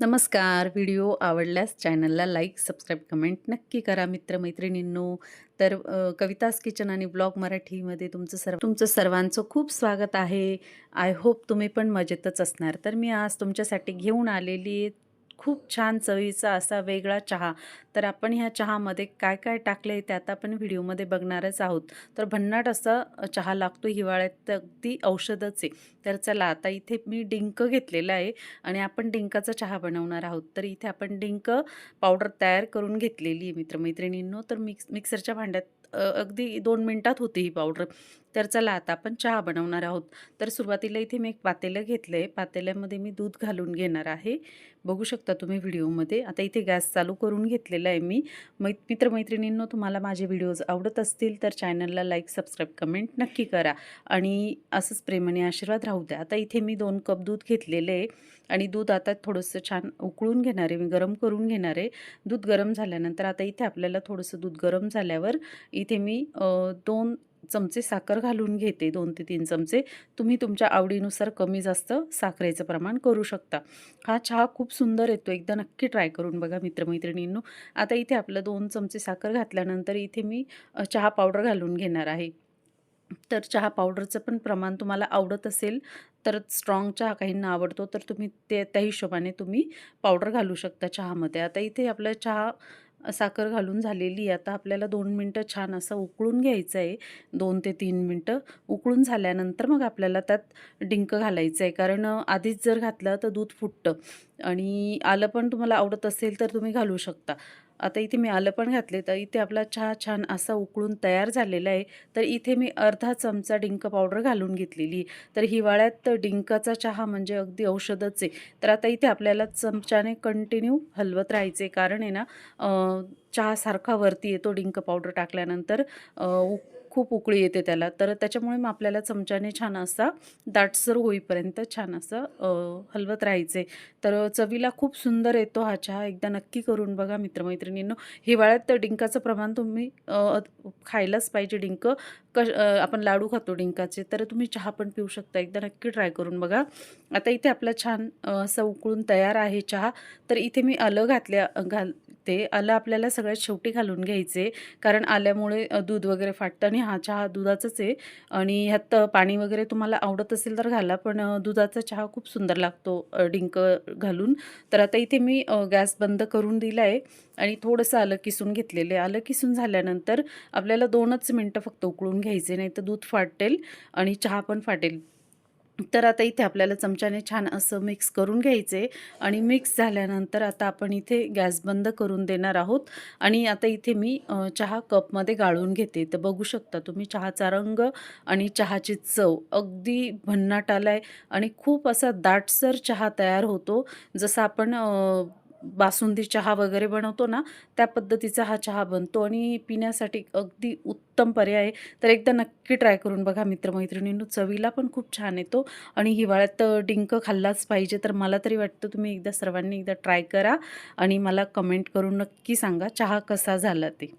नमस्कार. व्हिडिओ आवडल्यास चॅनलला लाईक सबस्क्राईब कमेंट नक्की करा मित्रमैत्रिणींनो. तर कवितास किचन आणि ब्लॉग मराठीमध्ये तुमचं सर्व तुमचं सर्वांचं खूप स्वागत आहे. आय होप तुम्ही पण मजेतच असणार. तर मी आज तुमच्यासाठी घेऊन आलेली आहे खूप छान चवीचा असा वेगळा चहा. तर आपण ह्या चहामध्ये काय काय टाकले ते आता आपण व्हिडिओमध्ये बघणारच आहोत. तर भन्नाट असा चहा लागतो हिवाळ्यात अगदी औषधच आहे. तर चला आता इथे मी डिंक घेतलेलं आहे आणि आपण डिंकाचा चहा बनवणार आहोत. तर इथे आपण डिंक पावडर तयार करून घेतलेली आहे मित्रमैत्रिणींनो. तर मिक्स मिक्सरच्या भांड्यात अगदी दोन मिनटात होती ही पावडर तर चला आता आपण चहा बनवणार आहोत. तर सुरुवातीला इथे मी एक पातेलं घेतलं आहे पातेल्यामध्ये मी दूध घालून घेणार आहे. बघू शकता तुम्ही व्हिडिओमध्ये. आता इथे गॅस चालू करून घेतलेला आहे मी. मै मित्रमैत्रिणींनो तुम्हाला माझे व्हिडिओज आवडत असतील तर चॅनलला लाईक सबस्क्राईब कमेंट नक्की करा. आणि असंच प्रेमाने आशीर्वाद राहू द्या. आता इथे मी दोन कप दूध घेतलेले आहे. आणि दूध आता थोडंसं छान उकळून घेणार आहे. मी गरम करून घेणार आहे. दूध गरम झाल्यानंतर आता इथे आपल्याला थोडंसं दूध गरम झाल्यावर इथे मी दोन चमचे साखर घालून घेते दोन ते तीन चमचे. तुम्ही तुमच्या आवडीनुसार कमी जास्त साखरेचं प्रमाण करू शकता. हा चहा खूप सुंदर येतो एकदा नक्की ट्राय करून बघा मित्रमैत्रिणींनो. आता इथे आपलं दोन चमचे साखर घातल्यानंतर इथे मी चहा पावडर घालून घेणार आहे. तर चहा पावडरचं पण प्रमाण तुम्हाला आवडत असेल तर स्ट्रॉंग चहा काहींना आवडतो तर तुम्ही ते त्या हिशोबाने तुम्ही पावडर घालू शकता चहामध्ये. आता इथे आपला चहा साखर घालून झालेली आहे. आता आपल्याला दोन मिनटं छान असं उकळून घ्यायचं आहे दोन ते तीन मिनटं उकळून झाल्यानंतर मग आपल्याला त्यात डिंक घालायचं आहे कारण आधीच जर घातलं तर दूध फुटतं. आणि आलं पण तुम्हाला आवडत असेल तर तुम्ही घालू शकता. आता इथे मी आलं पण घातले तर इथे आपला चहा छान असा उकळून तयार झालेला आहे. तर इथे मी अर्धा चमचा डिंक पावडर घालून घेतलेली तर हिवाळ्यात डिंकाचा चहा म्हणजे अगदी औषधच आहे. तर आता इथे आपल्याला चमच्याने कंटिन्यू हलवत राहायचे कारण आहे ना चहासारखा वरती येतो डिंक पावडर टाकल्यानंतर उ- खूप उकळी येते त्याला. तर त्याच्यामुळे मग आपल्याला चमच्याने छान असा दाटसर होईपर्यंत छान असं हलवत राहायचे. तर चवीला खूप सुंदर येतो हा चहा. एकदा नक्की करून बघा मित्रमैत्रिणींनो. हिवाळ्यात तर डिंकाचं प्रमाण तुम्ही खायलाच पाहिजे डिंक. कश आपण लाडू खातो डिंकाचे. तर तुम्ही चहा पण पिऊ शकता. एकदा नक्की ट्राय करून बघा. आता इथे आपला छान असं उकळून तयार आहे चहा. तर इथे मी आलं घातल्या घाल असते आलं आपल्याला सगळ्यात शेवटी घालून घ्यायचे. कारण आल्यामुळे दूध वगैरे फाटतं आणि हा चहा दुधाचाच आहे. आणि ह्यात पाणी वगैरे तुम्हाला आवडत असेल तर घाला पण दुधाचा चहा खूप सुंदर लागतो डिंक घालून. तर आता इथे मी गॅस बंद करून दिला आहे आणि थोडंसं आलं किसून घेतलेलं आहे. आलं किसून झाल्यानंतर आपल्याला दोनच मिनटं फक्त उकळून घ्यायचे नाही तर दूध फाटेल आणि चहा पण फाटेल. तर आता इथे आपल्याला चमच्याने छान असं मिक्स करून घ्यायचे आणि मिक्स झाल्यानंतर आता आपण इथे गॅस बंद करून देणार आहोत. आणि आता इथे मी चहा कपमध्ये गाळून घेते. तर बघू शकता तुम्ही चहाचा रंग आणि चहाची चव अगदी भन्नाट आला आहे आणि खूप असा दाटसर चहा तयार होतो. जसं आपण बासुंदी चहा वगैरे बनवतो ना त्या पद्धतीचा हा चहा बनतो आणि पिण्यासाठी अगदी उत्तम पर्याय आहे. तर एकदा नक्की ट्राय करून बघा मित्रमैत्रिणींनो चवीला पण खूप छान येतो आणि हिवाळ्यात डिंक खाल्लाच पाहिजे. तर मला तरी वाटतं तुम्ही एकदा सर्वांनी एकदा ट्राय करा आणि मला कमेंट करून नक्की सांगा चहा कसा झाला ते.